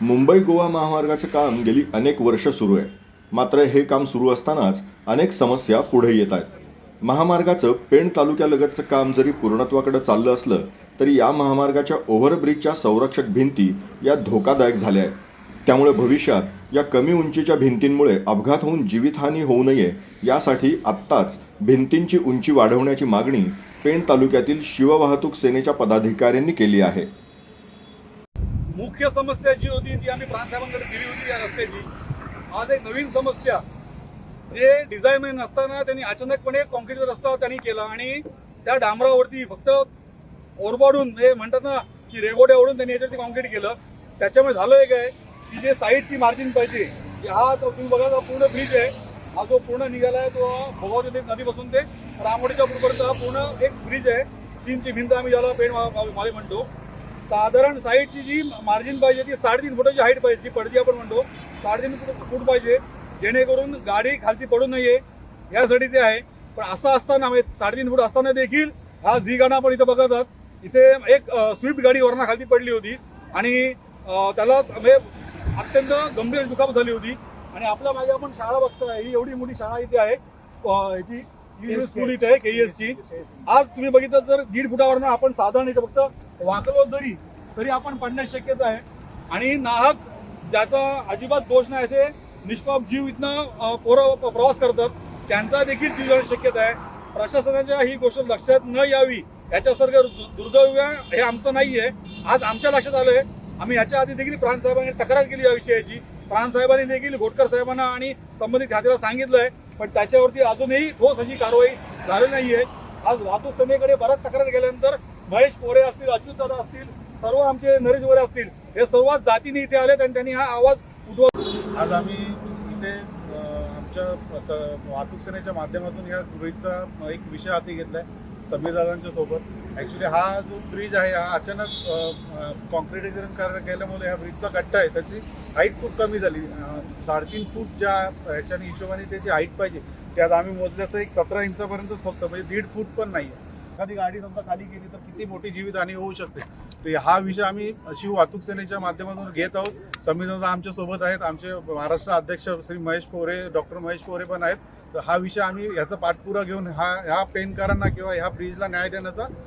मुंबई गोवा महामार्गाचं काम गेली अनेक वर्ष सुरू आहे. मात्र हे काम सुरू असतानाच अनेक समस्या पुढे येत आहेत. महामार्गाचं पेण तालुक्यालगतचं काम जरी पूर्णत्वाकडे चाललं असलं तरी या महामार्गाच्या ओव्हरब्रिजच्या संरक्षक भिंती या धोकादायक झाल्या आहेत. त्यामुळे भविष्यात या कमी उंचीच्या भिंतींमुळे अपघात होऊन जीवितहानी होऊ नये यासाठी आत्ताच भिंतींची उंची वाढवण्याची मागणी पेण तालुक्यातील शिववाहतूक सेनेच्या पदाधिकाऱ्यांनी केली आहे. मुख्य समस्या जी होती ती आम्ही प्रांतसाहेबांकडे दिली होती या रस्त्याची. आज एक नवीन समस्या जे डिझाईन नसताना त्यांनी अचानकपणे कॉन्क्रीटचा रस्ता त्यांनी केला आणि त्या डांबरावरती फक्त ओरबाडून हे म्हणतात ना की रेगोड्या ओढून त्यांनी याच्यावरती कॉन्क्रीट केलं. त्याच्यामुळे झालं एक आहे की जे साईडची मार्जिन पाहिजे की हा तो तुम्ही बघा पूर्ण ब्रिज आहे. हा जो पूर्ण निघाला आहे तो भोगावती नदीपासून ते रामोडीच्या पूर्वपर्यंत हा पूर्ण एक ब्रिज आहे. चीनची भिंत आम्ही ज्याला पेण माले म्हणतो. साधारण साईडची जी मार्जिन पाहिजे ती साडेतीन फुटाची हाईट पाहिजे जी पडदी आपण म्हणतो साडेतीन फूट फूट पाहिजे जेणेकरून गाडी खालती पडू नये. यासाठी ते आहे. पण असं असताना म्हणजे साडेतीन फूट असताना देखील हा झी गाणं आपण इथं बघत आहात इथे एक स्विफ्ट गाडी वरना खालती पडली होती. आणि त्याला म्हणजे अत्यंत गंभीर दुखापत झाली होती. आणि आपल्या मागे आपण शाळा बघताय ही एवढी मोठी शाळा इथे आहे. इंग्लिश स्कूल इथे आहे केईएस ची. आज तुम्ही बघितलं तर दीड फुटावरनं आपण साधारण इथं फक्त वाकलो जरी तरी आपण पडण्याची शक्यता आहे. आणि नाहक ज्याचा अजिबात दोष नाही असे निष्पाप जीव इथनं पोरं प्रवास करतात. त्यांचा देखील जीव जाण्याची शक्यता आहे. प्रशासनाच्या ही गोष्ट लक्षात न यावी याच्यासारखं दुर्दैव हे आमचं नाही आहे आज आमच्या लक्षात आलं आहे आम्ही याच्या आधी देखील प्राणसाहेबांनी तक्रार केली या विषयाची. प्राणसाहेबांनी देखील घोटकर साहेबांना आणि संबंधित खात्याला आहे पण त्याच्यावरती अजूनही ठोस अशी कारवाई झाली आहे आज वाहतूक सेनेकडे बऱ्याच तक्रार केल्यानंतर महेश पोरे असतील अच्युत दादा असतील सर्व आमचे नरेश वगैरे असतील हे सर्व जातीने इथे आलेत आणि त्यांनी हा आवाज उद्भव आज आम्ही इथे आमच्या स- वाहतूक सेनेच्या माध्यमातून या ब्रिजचा एक विषय हाती घेतलाय समीरदादांच्या सोबत. ॲक्च्युली हा जो ब्रिज आहे हा अचानक कॉन्क्रिटीकरण कार्य केल्यामुळे ह्या ब्रिजचा गट्टा आहे. त्याची हाईट खूप कमी झाली. साडेतीन फूट ज्या ह्याच्याने हिशोबाने त्याची हाईट पाहिजे. त्यात आम्ही मोजल्याचं एक सतरा इंचापर्यंतच फक्त म्हणजे दीड फूट पण नाही आहे एखादी गाडी समजा खाली गेली तर किती मोठी जीवितहानी होऊ शकते. तर हा विषय आम्ही शिव वाहतूक सेनेच्या माध्यमातून घेत आहोत. संविधान आमच्यासोबत आहेत. आमचे महाराष्ट्र अध्यक्ष श्री महेश पोरे डॉक्टर महेश पोरे पण आहेत. तर हा विषय आम्ही याचा पाठपुरा घेऊन हा ह्या पेनकारांना किंवा ह्या ब्रिजला न्याय देण्याचा